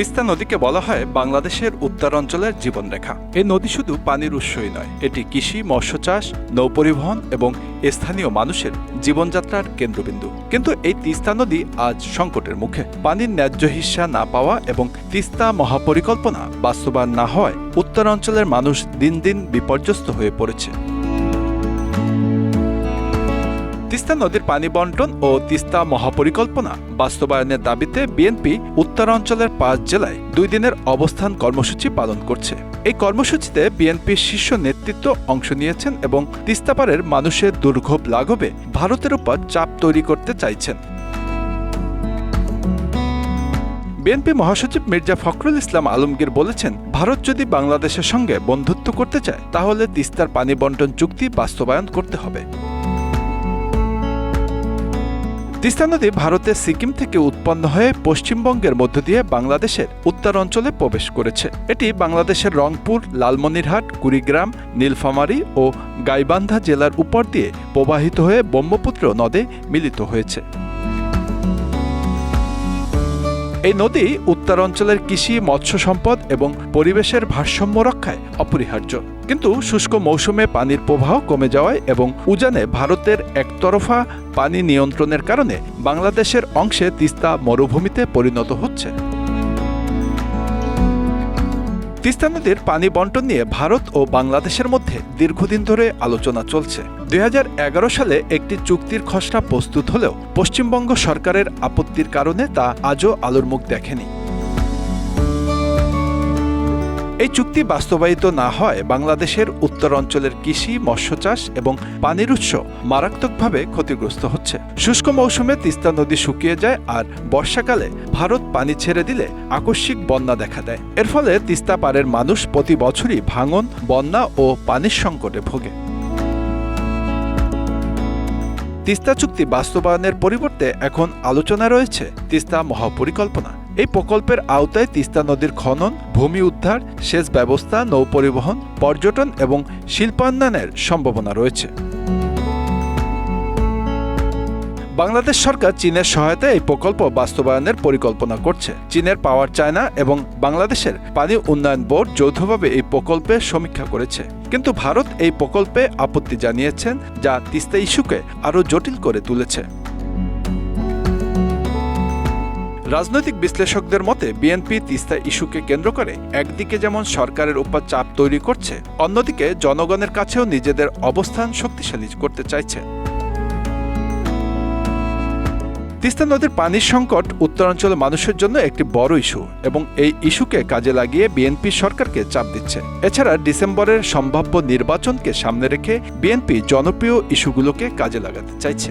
তিস্তা নদীকে বলা হয় বাংলাদেশের উত্তরাঞ্চলের জীবনরেখা। এই নদী শুধু পানির উৎসই নয়, এটি কৃষি, মৎস্য চাষ, নৌপরিবহন এবং স্থানীয় মানুষের জীবনযাত্রার কেন্দ্রবিন্দু। কিন্তু এই তিস্তা নদী আজ সংকটের মুখে। পানির ন্যায্য হিস্সা না পাওয়া এবং তিস্তা মহাপরিকল্পনা বাস্তবায়ন না হওয়ায় উত্তরাঞ্চলের মানুষ দিন দিন বিপর্যস্ত হয়ে পড়েছে। তিস্তা নদীর পানি বন্টন ও তিস্তা মহাপরিকল্পনা বাস্তবায়নের দাবিতে বিএনপি উত্তরাঞ্চলের পাঁচ জেলায় দুই দিনের অবস্থান কর্মসূচি পালন করছে। এই কর্মসূচিতে বিএনপির শীর্ষ নেতৃত্ব অংশ নিয়েছেন এবং তিস্তাপাড়ের মানুষের দুর্ভোগ লাঘবে ভারতের উপর চাপ তৈরি করতে চাইছেন। বিএনপি মহাসচিব মির্জা ফখরুল ইসলাম আলমগীর বলেছেন, ভারত যদি বাংলাদেশের সঙ্গে বন্ধুত্ব করতে চায়, তাহলে তিস্তার পানি বন্টন চুক্তি বাস্তবায়ন করতে হবে। তিস্তা নদী ভারতের সিকিম থেকে উৎপন্ন হয়ে পশ্চিমবঙ্গের মধ্য দিয়ে বাংলাদেশের উত্তরাঞ্চলে প্রবেশ করেছে। এটি বাংলাদেশের রংপুর, লালমনিরহাট, কুড়িগ্রাম, নীলফামারী ও গাইবান্ধা জেলার উপর দিয়ে প্রবাহিত হয়ে ব্রহ্মপুত্র নদে মিলিত হয়েছে। এই নদী উত্তরাঞ্চলের কৃষি, মৎস্য সম্পদ এবং পরিবেশের ভারসাম্য রক্ষায় অপরিহার্য। কিন্তু শুষ্ক মৌসুমে পানির প্রবাহ কমে যাওয়ায় এবং উজানে ভারতের একতরফা পানি নিয়ন্ত্রণের কারণে বাংলাদেশের অংশে তিস্তা মরুভূমিতে পরিণত হচ্ছে। তিস্তা নদীর পানি বন্টন নিয়ে ভারত ও বাংলাদেশের মধ্যে দীর্ঘদিন ধরে আলোচনা চলছে। দু হাজার এগারো সালে একটি চুক্তির খসড়া প্রস্তুত হলেও পশ্চিমবঙ্গ সরকারের আপত্তির কারণে তা আজও আলোর মুখ দেখেনি। এই চুক্তি বাস্তবায়িত না হয়, বাংলাদেশের উত্তর অঞ্চলের কৃষি, মৎস্য চাষ এবং পানির উৎস মারাত্মকভাবে ক্ষতিগ্রস্ত হচ্ছে। শুষ্ক মৌসুমে তিস্তা নদী শুকিয়ে যায় আর বর্ষাকালে ভারত পানি ছেড়ে দিলে আকস্মিক বন্যা দেখা দেয়। এর ফলে তিস্তা পাড়ের মানুষ প্রতি বছরই ভাঙন, বন্যা ও পানির সংকটে ভোগে। তিস্তা চুক্তি বাস্তবায়নের পরিবর্তে এখন আলোচনা রয়েছে তিস্তা মহাপরিকল্পনা। এই প্রকল্পের আওতায় তিস্তা নদীর খনন, ভূমি উদ্ধার, সেচ ব্যবস্থা নৌপরিবহন পর্যটন এবং শিল্পায়নের সম্ভাবনা রয়েছে। বাংলাদেশ সরকার চীনের সহায়তায় এই প্রকল্প বাস্তবায়নের পরিকল্পনা করছে। চীনের পাওয়ার চায়না এবং বাংলাদেশের পানি উন্নয়ন বোর্ড যৌথভাবে এই প্রকল্পের সমীক্ষা করেছে। কিন্তু ভারত এই প্রকল্পে আপত্তি জানিয়েছেন, যা তিস্তা ইস্যুকে আরও জটিল করে তুলেছে। রাজনৈতিক বিশ্লেষকদের মতে, বিএনপি তিস্তা ইস্যুকে কেন্দ্র করে একদিকে যেমন সরকারের উপর চাপ তৈরি করছে, অন্যদিকে জনগণের কাছেও নিজেদের অবস্থান শক্তিশালী করতে চাইছে। তিস্তা নদীর পানির সংকট উত্তরাঞ্চলের মানুষের জন্য একটি বড় ইস্যু এবং এই ইস্যুকে কাজে লাগিয়ে বিএনপি সরকারকে চাপ দিচ্ছে। এছাড়া ডিসেম্বরের সম্ভাব্য নির্বাচনকে সামনে রেখে বিএনপি জনপ্রিয় ইস্যুগুলোকে কাজে লাগাতে চাইছে।